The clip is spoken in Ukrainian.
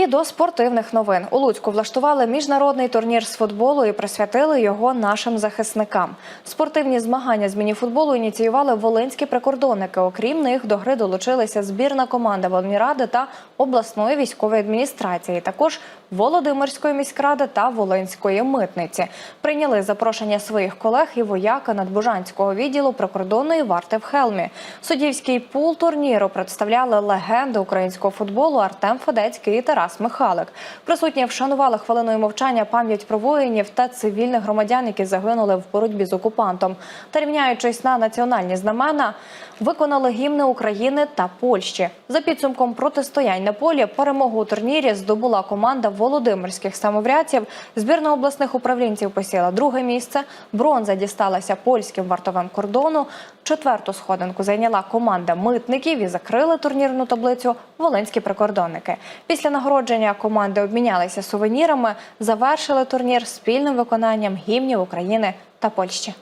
І до спортивних новин у Луцьку влаштували міжнародний турнір з футболу і присвятили його нашим захисникам. Спортивні змагання з мініфутболу ініціювали волинські прикордонники. Окрім них, до гри долучилися збірна команда Волніради та обласної військової адміністрації. Також Володимирської міськради та Волинської митниці прийняли запрошення своїх колег і вояка Надбужанського відділу прикордонної варти в Хелмі. Суддівський пул турніру представляли легенди українського футболу Артем Федецький і Тарас Михалик. Присутні вшанували хвилиною мовчання пам'ять про воїнів та цивільних громадян, які загинули в боротьбі з окупантом. Та рівняючись на національні знамена, виконали гімни України та Польщі. За підсумком протистоянь на полі перемогу у турнірі здобула команда володимирських самоврядців. Збірна обласних управлінців посіла друге місце. Бронза дісталася польським вартовим кордону. Четверту сходинку зайняла команда митників і закрили турнірну таблицю волинські прикордонники. Після нагородження команди обмінялися сувенірами, завершили турнір спільним виконанням гімнів України та Польщі.